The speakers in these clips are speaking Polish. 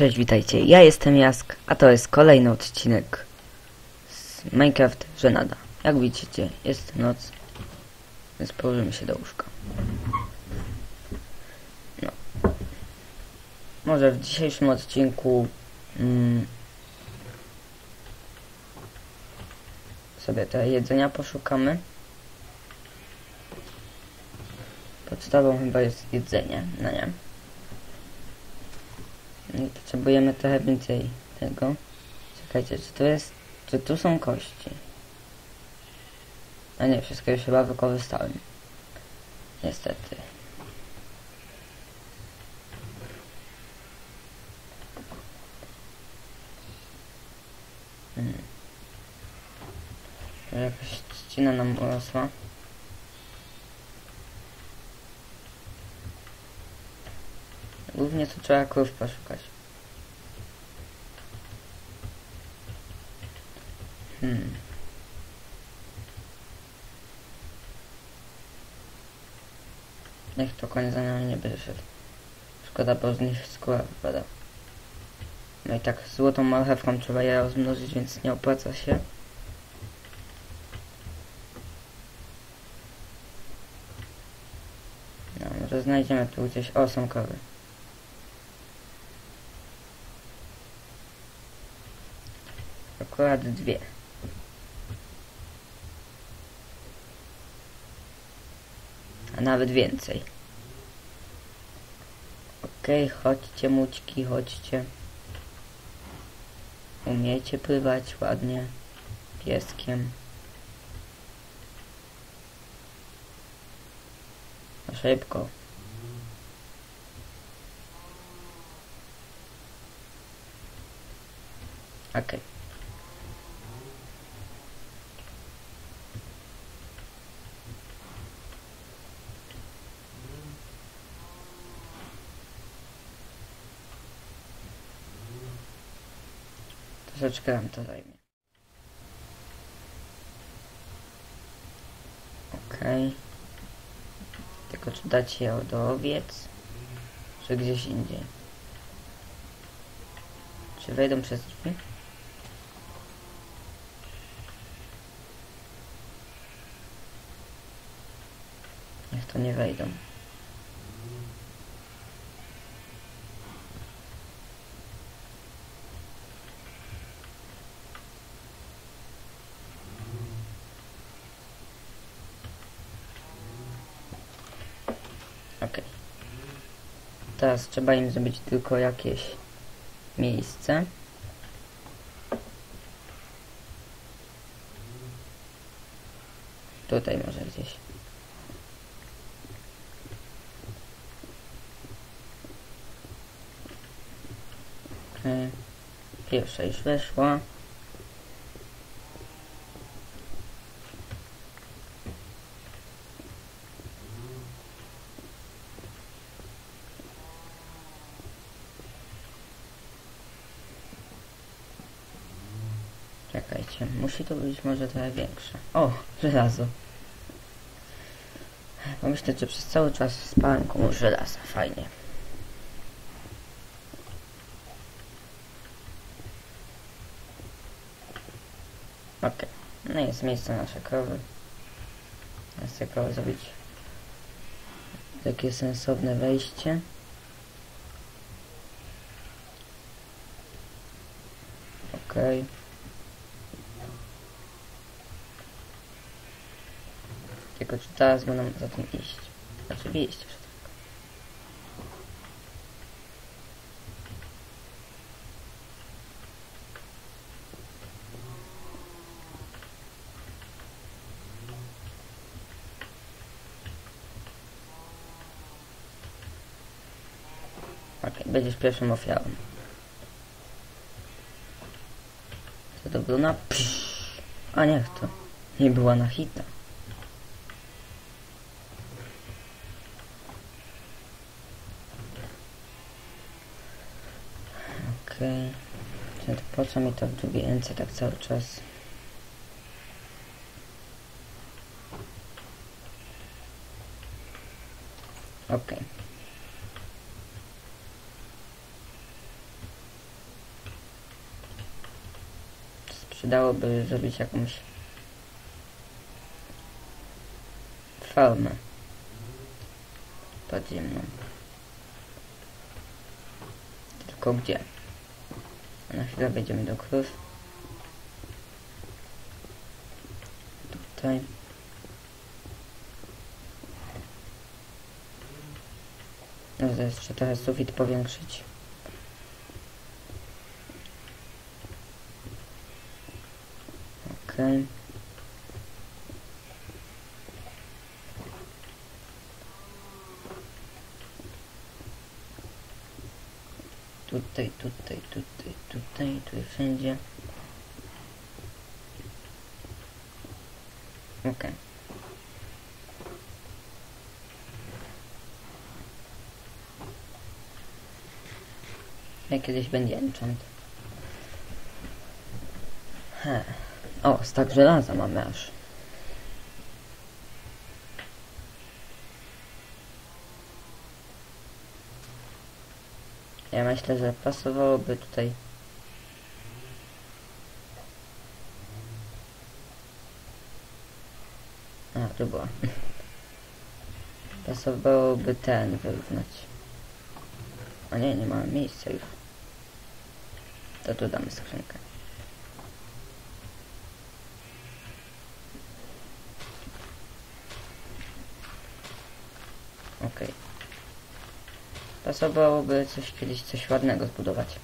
Cześć, witajcie. Ja jestem Jask, a to jest kolejny odcinek z Minecraft Żenada. Jak widzicie, jest noc, więc położymy się do łóżka. No. Może w dzisiejszym odcinku mm, sobie te jedzenia poszukamy. Podstawą chyba jest jedzenie, no nie? Potrzebujemy trochę więcej tego. Czekajcie, czy to jest... Czy tu są kości? A nie, wszystko już chyba wykorzystałem. Niestety. Jakaś trzcina nam urosła. Głównie to trzeba krów poszukać. Hmm. Niech to koń za nami nie będzie szedł. Szkoda, bo z nich skóra wypada. No i tak złotą marchewką trzeba je rozmnożyć, więc nie opłaca się. No, znajdziemy tu gdzieś... O. Akurat dwie. A nawet więcej. Okej, chodźcie mućki, chodźcie. Umiecie pływać ładnie. Pieskiem. Szybko. Okej. Troszeczkę nam to zajmie. Okej. Tylko czy dać je do owiec? Czy gdzieś indziej? Czy wejdą przez drzwi? Nie wejdą. Teraz trzeba im zrobić tylko jakieś miejsce. Tutaj może gdzieś. Pierwsza już weszła. Czekajcie, musi to być może trochę większe. O, żelazo. Pomyślę, że przez cały czas spałem komuś żelaza. Fajnie. Okej. No jest miejsce na nasze krowy. Teraz te krowy zrobić takie sensowne wejście. Okej. Tylko czy teraz będą za tym iść? Oczywiście, Będziesz pierwszym ofiarą. Co to Bruna? Psz. A niech to. Nie była na hita. Okej. Okay. To po co mi to w drugiej ręce tak cały czas? Okej. Okay. Przydałoby zrobić jakąś farmę podziemną. Tylko gdzie? Na chwilę wejdziemy do krów. Tutaj. No to jeszcze trochę sufit powiększyć. Okej. Tutaj, tutaj, tutaj, tutaj, tu wszędzie. Okej. Jak kiedyś będzie enchant. He. O, stak żelaza mamy aż. Ja myślę, że pasowałoby tutaj A, to była. Pasowałoby ten wyrównać. A nie, nie mamy miejsca już. To tu damy skrzynkę. Okej. Pasowałoby coś kiedyś coś ładnego zbudować.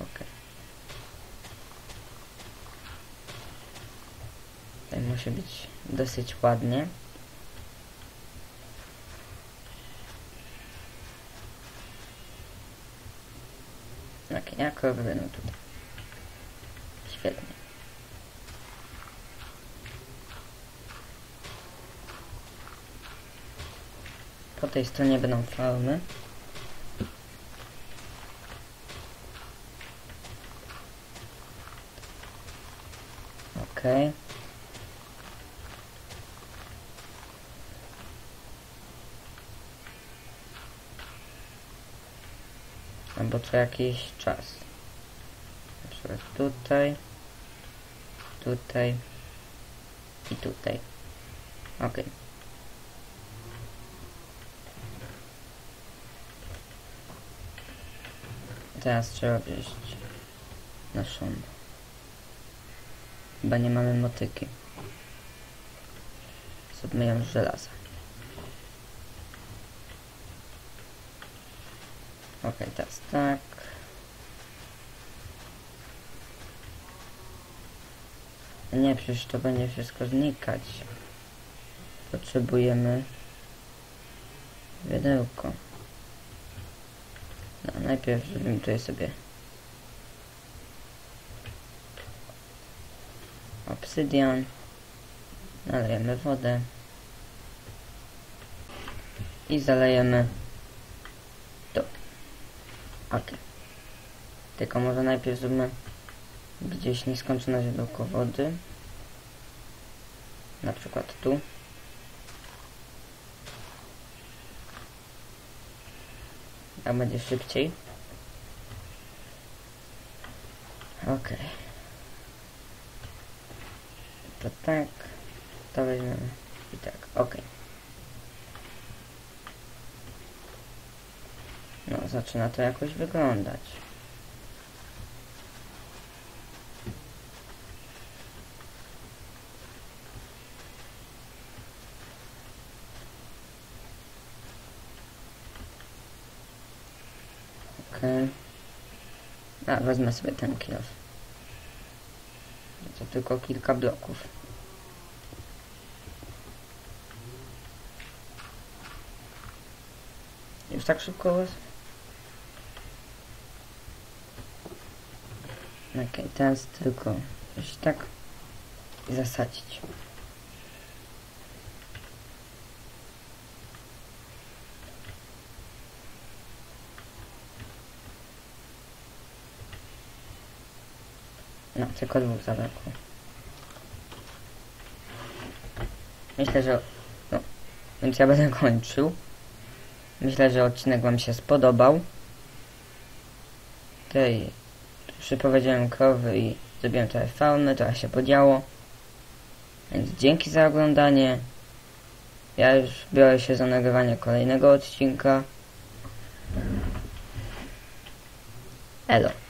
Okej. Tutaj musi być dosyć ładnie. Tak, jako będą tutaj. Świetnie. Po tej stronie będą farmy. Okej. Albo co jakiś czas. Na przykład tutaj, tutaj i tutaj. Okej. Teraz trzeba wziąć naszą. Chyba nie mamy motyki. Zróbmy ją z żelaza. Okej, teraz tak. Nie, przecież to będzie wszystko znikać. Potrzebujemy wiedełko. Najpierw zrobimy tutaj sobie obsydian. Nalejemy wodę. I zalejemy to. Ok. Tylko może najpierw zróbmy gdzieś nieskończone źródło wody. Na przykład tu. A będzie szybciej. Okej. To tak. To weźmiemy. I tak. Okej. No, zaczyna to jakoś wyglądać. Okej. A, wezmę sobie ten kilof. To tylko kilka bloków. Już tak szybko was? Okej, teraz tylko już tak zasadzić. No, tylko dwóch zabrakło. Myślę, że... No, więc ja będę kończył. Myślę, że odcinek Wam się spodobał. Tutaj przyprowadziłem krowy i zrobiłem trochę fauny, trochę się podziało. Więc dzięki za oglądanie. Ja już biorę się za nagrywanie kolejnego odcinka. Elo.